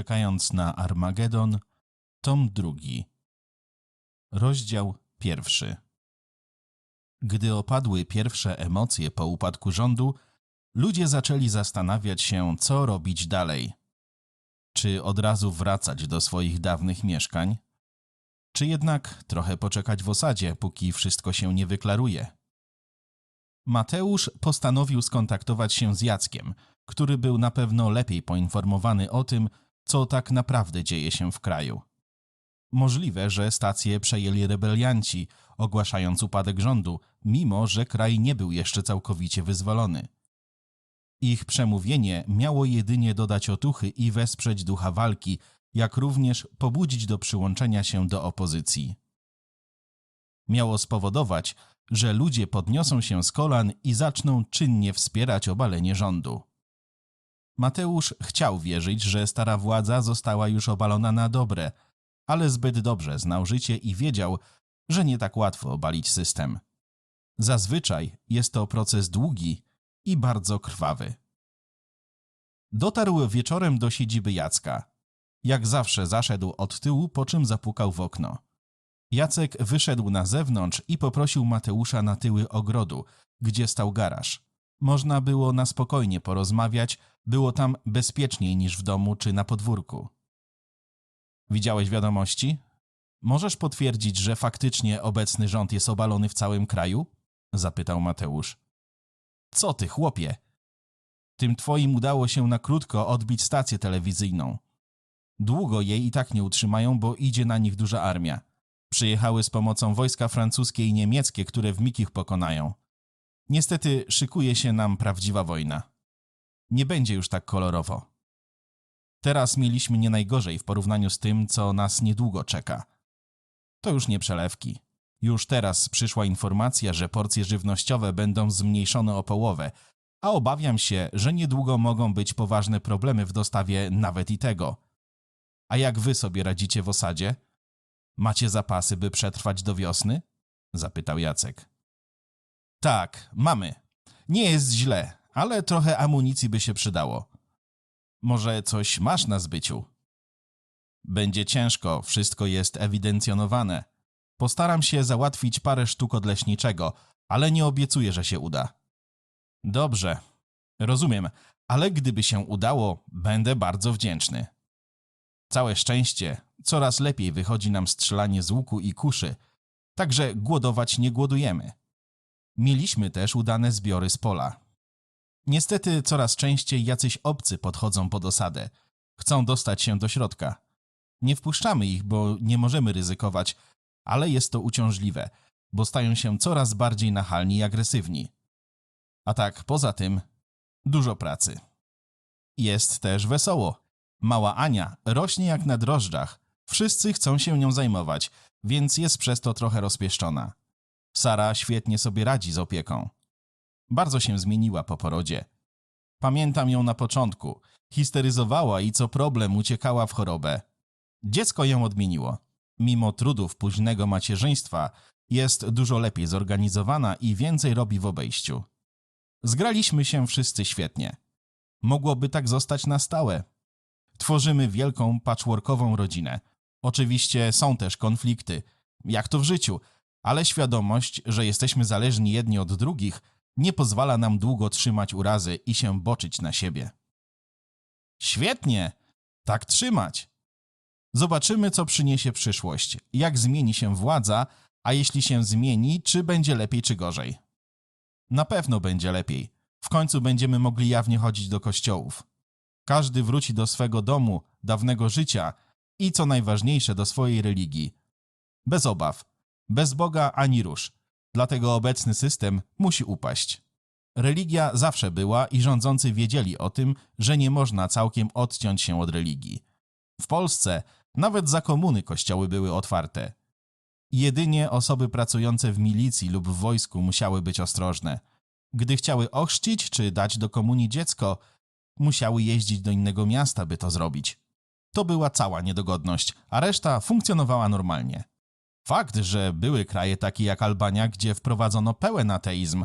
czekając na Armagedon, tom drugi. Rozdział pierwszy. Gdy opadły pierwsze emocje po upadku rządu, ludzie zaczęli zastanawiać się, co robić dalej. Czy od razu wracać do swoich dawnych mieszkań? Czy jednak trochę poczekać w osadzie, póki wszystko się nie wyklaruje? Mateusz postanowił skontaktować się z Jackiem, który był na pewno lepiej poinformowany o tym, co tak naprawdę dzieje się w kraju. Możliwe, że stację przejęli rebelianci, ogłaszając upadek rządu, mimo że kraj nie był jeszcze całkowicie wyzwolony. Ich przemówienie miało jedynie dodać otuchy i wesprzeć ducha walki, jak również pobudzić do przyłączenia się do opozycji. Miało spowodować, że ludzie podniosą się z kolan i zaczną czynnie wspierać obalenie rządu. Mateusz chciał wierzyć, że stara władza została już obalona na dobre, ale zbyt dobrze znał życie i wiedział, że nie tak łatwo obalić system. Zazwyczaj jest to proces długi i bardzo krwawy. Dotarł wieczorem do siedziby Jacka. Jak zawsze zaszedł od tyłu, po czym zapukał w okno. Jacek wyszedł na zewnątrz i poprosił Mateusza na tyły ogrodu, gdzie stał garaż. Można było na spokojnie porozmawiać, było tam bezpieczniej niż w domu czy na podwórku. Widziałeś wiadomości? Możesz potwierdzić, że faktycznie obecny rząd jest obalony w całym kraju? zapytał Mateusz. Co ty, chłopie? Tym twoim udało się na krótko odbić stację telewizyjną. Długo jej i tak nie utrzymają, bo idzie na nich duża armia. Przyjechały z pomocą wojska francuskie i niemieckie, które w mig ich pokonają. Niestety szykuje się nam prawdziwa wojna. Nie będzie już tak kolorowo. Teraz mieliśmy nie najgorzej w porównaniu z tym, co nas niedługo czeka. To już nie przelewki. Już teraz przyszła informacja, że porcje żywnościowe będą zmniejszone o połowę, a obawiam się, że niedługo mogą być poważne problemy w dostawie nawet i tego. A jak wy sobie radzicie w osadzie? Macie zapasy, by przetrwać do wiosny? zapytał Jacek. Tak, mamy. Nie jest źle, ale trochę amunicji by się przydało. Może coś masz na zbyciu? Będzie ciężko, wszystko jest ewidencjonowane. Postaram się załatwić parę sztuk od leśniczego, ale nie obiecuję, że się uda. Dobrze, rozumiem, ale gdyby się udało, będę bardzo wdzięczny. Całe szczęście, coraz lepiej wychodzi nam strzelanie z łuku i kuszy, także głodować nie głodujemy. Mieliśmy też udane zbiory z pola. Niestety coraz częściej jacyś obcy podchodzą pod osadę. Chcą dostać się do środka. Nie wpuszczamy ich, bo nie możemy ryzykować, ale jest to uciążliwe, bo stają się coraz bardziej nachalni i agresywni. A tak, poza tym, dużo pracy. Jest też wesoło. Mała Ania rośnie jak na drożdżach. Wszyscy chcą się nią zajmować, więc jest przez to trochę rozpieszczona. Sara świetnie sobie radzi z opieką. Bardzo się zmieniła po porodzie. Pamiętam ją na początku. Histeryzowała i co problem uciekała w chorobę. Dziecko ją odmieniło. Mimo trudów późnego macierzyństwa, jest dużo lepiej zorganizowana i więcej robi w obejściu. Zgraliśmy się wszyscy świetnie. Mogłoby tak zostać na stałe. Tworzymy wielką patchworkową rodzinę. Oczywiście są też konflikty, jak to w życiu, ale świadomość, że jesteśmy zależni jedni od drugich, nie pozwala nam długo trzymać urazy i się boczyć na siebie. Świetnie! Tak trzymać! Zobaczymy, co przyniesie przyszłość, jak zmieni się władza, a jeśli się zmieni, czy będzie lepiej, czy gorzej. Na pewno będzie lepiej. W końcu będziemy mogli jawnie chodzić do kościołów. Każdy wróci do swego domu, dawnego życia i co najważniejsze, do swojej religii. Bez obaw, bez Boga ani róż. Dlatego obecny system musi upaść. Religia zawsze była i rządzący wiedzieli o tym, że nie można całkiem odciąć się od religii. W Polsce nawet za komuny kościoły były otwarte. Jedynie osoby pracujące w milicji lub w wojsku musiały być ostrożne. Gdy chciały ochrzcić czy dać do komunii dziecko, musiały jeździć do innego miasta, by to zrobić. To była cała niedogodność, a reszta funkcjonowała normalnie. Fakt, że były kraje takie jak Albania, gdzie wprowadzono pełen ateizm,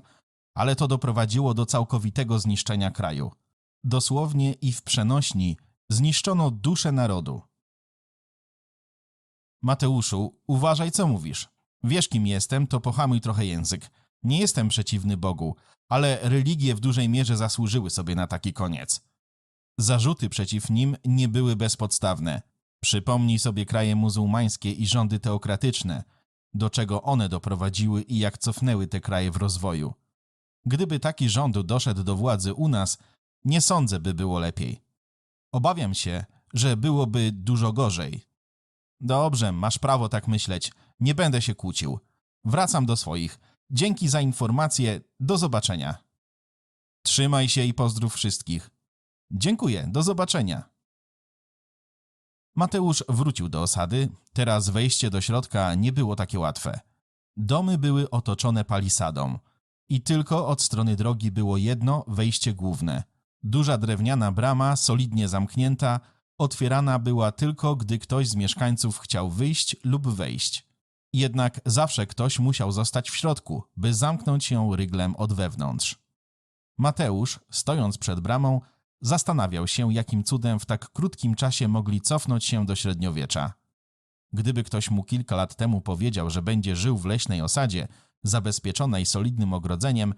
ale to doprowadziło do całkowitego zniszczenia kraju. Dosłownie i w przenośni Zniszczono duszę narodu. Mateuszu, uważaj co mówisz. Wiesz kim jestem, to pohamuj trochę język. Nie jestem przeciwny Bogu, ale religie w dużej mierze zasłużyły sobie na taki koniec. Zarzuty przeciw nim nie były bezpodstawne. Przypomnij sobie kraje muzułmańskie i rządy teokratyczne, do czego one doprowadziły i jak cofnęły te kraje w rozwoju. Gdyby taki rząd doszedł do władzy u nas, nie sądzę, by było lepiej. Obawiam się, że byłoby dużo gorzej. Dobrze, masz prawo tak myśleć. Nie będę się kłócił. Wracam do swoich. Dzięki za informację. Do zobaczenia. Trzymaj się i pozdrów wszystkich. Dziękuję, do zobaczenia. Mateusz wrócił do osady. Teraz wejście do środka nie było takie łatwe. Domy były otoczone palisadą i tylko od strony drogi było jedno wejście główne. Duża drewniana brama, solidnie zamknięta, otwierana była tylko, gdy ktoś z mieszkańców chciał wyjść lub wejść. Jednak zawsze ktoś musiał zostać w środku, by zamknąć ją ryglem od wewnątrz. Mateusz, stojąc przed bramą, zastanawiał się, jakim cudem w tak krótkim czasie mogli cofnąć się do średniowiecza. Gdyby ktoś mu kilka lat temu powiedział, że będzie żył w leśnej osadzie, zabezpieczonej solidnym ogrodzeniem,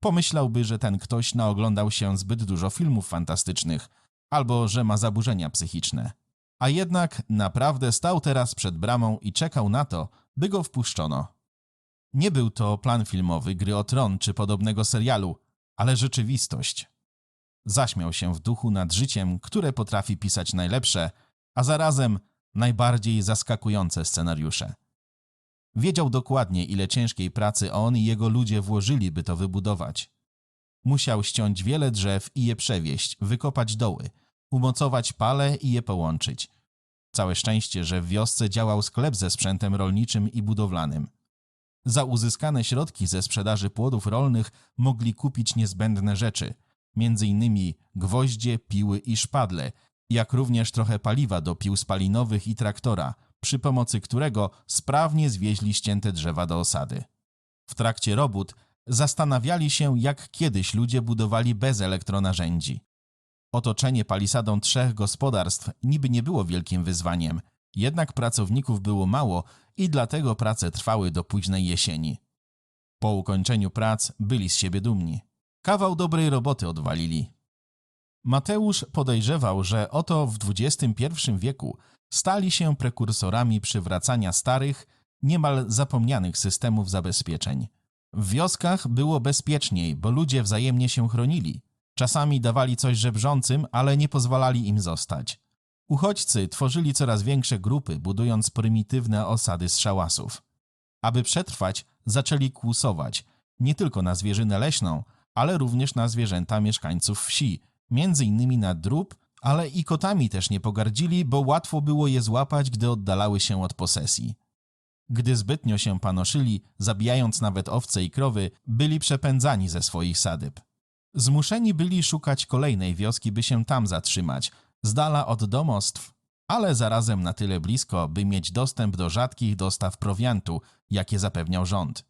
pomyślałby, że ten ktoś naoglądał się zbyt dużo filmów fantastycznych albo że ma zaburzenia psychiczne. A jednak naprawdę stał teraz przed bramą i czekał na to, by go wpuszczono. Nie był to plan filmowy Gry o Tron czy podobnego serialu, ale rzeczywistość. Zaśmiał się w duchu nad życiem, które potrafi pisać najlepsze, a zarazem najbardziej zaskakujące scenariusze. Wiedział dokładnie, ile ciężkiej pracy on i jego ludzie włożyli, by to wybudować. Musiał ściąć wiele drzew i je przewieźć, wykopać doły, umocować pale i je połączyć. Całe szczęście, że w wiosce działał sklep ze sprzętem rolniczym i budowlanym. Za uzyskane środki ze sprzedaży płodów rolnych mogli kupić niezbędne rzeczy, m.in. gwoździe, piły i szpadle, jak również trochę paliwa do pił spalinowych i traktora, przy pomocy którego sprawnie zwieźli ścięte drzewa do osady. W trakcie robót zastanawiali się, jak kiedyś ludzie budowali bez elektronarzędzi. Otoczenie palisadą trzech gospodarstw niby nie było wielkim wyzwaniem, jednak pracowników było mało i dlatego prace trwały do późnej jesieni. Po ukończeniu prac byli z siebie dumni. Kawał dobrej roboty odwalili. Mateusz podejrzewał, że oto w XXI wieku stali się prekursorami przywracania starych, niemal zapomnianych systemów zabezpieczeń. W wioskach było bezpieczniej, bo ludzie wzajemnie się chronili. Czasami dawali coś żebrzącym, ale nie pozwalali im zostać. Uchodźcy tworzyli coraz większe grupy, budując prymitywne osady z szałasów. Aby przetrwać, zaczęli kłusować nie tylko na zwierzynę leśną, ale również na zwierzęta mieszkańców wsi, między innymi na drób, ale i kotami też nie pogardzili, bo łatwo było je złapać, gdy oddalały się od posesji. Gdy zbytnio się panoszyli, zabijając nawet owce i krowy, byli przepędzani ze swoich sadyb. Zmuszeni byli szukać kolejnej wioski, by się tam zatrzymać, z dala od domostw, ale zarazem na tyle blisko, by mieć dostęp do rzadkich dostaw prowiantu, jakie zapewniał rząd.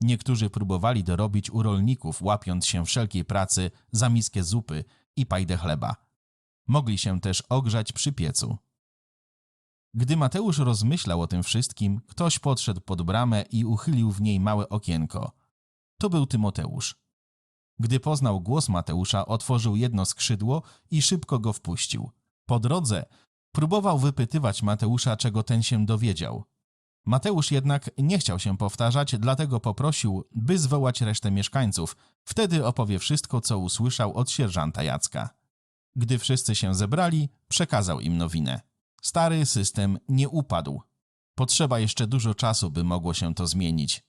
Niektórzy próbowali dorobić u rolników, łapiąc się wszelkiej pracy za miskę zupy i pajdę chleba. Mogli się też ogrzać przy piecu. Gdy Mateusz rozmyślał o tym wszystkim, ktoś podszedł pod bramę i uchylił w niej małe okienko. To był Tymoteusz. Gdy poznał głos Mateusza, otworzył jedno skrzydło i szybko go wpuścił. Po drodze próbował wypytywać Mateusza, czego ten się dowiedział. Mateusz jednak nie chciał się powtarzać, dlatego poprosił, by zwołać resztę mieszkańców. Wtedy opowie wszystko, co usłyszał od sierżanta Jacka. Gdy wszyscy się zebrali, przekazał im nowinę. Stary system nie upadł. Potrzeba jeszcze dużo czasu, by mogło się to zmienić.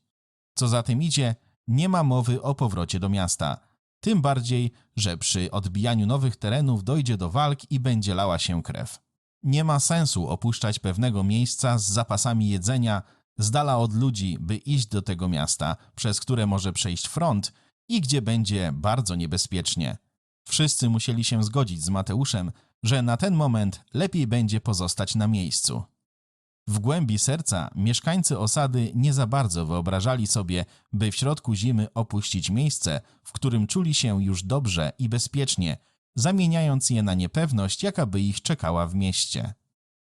Co za tym idzie, nie ma mowy o powrocie do miasta. Tym bardziej, że przy odbijaniu nowych terenów dojdzie do walk i będzie lała się krew. Nie ma sensu opuszczać pewnego miejsca z zapasami jedzenia z dala od ludzi, by iść do tego miasta, przez które może przejść front i gdzie będzie bardzo niebezpiecznie. Wszyscy musieli się zgodzić z Mateuszem, że na ten moment lepiej będzie pozostać na miejscu. W głębi serca mieszkańcy osady nie za bardzo wyobrażali sobie, by w środku zimy opuścić miejsce, w którym czuli się już dobrze i bezpiecznie, zamieniając je na niepewność, jaka by ich czekała w mieście.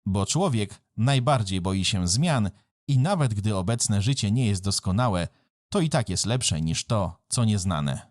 Bo człowiek najbardziej boi się zmian i nawet gdy obecne życie nie jest doskonałe, to i tak jest lepsze niż to, co nieznane.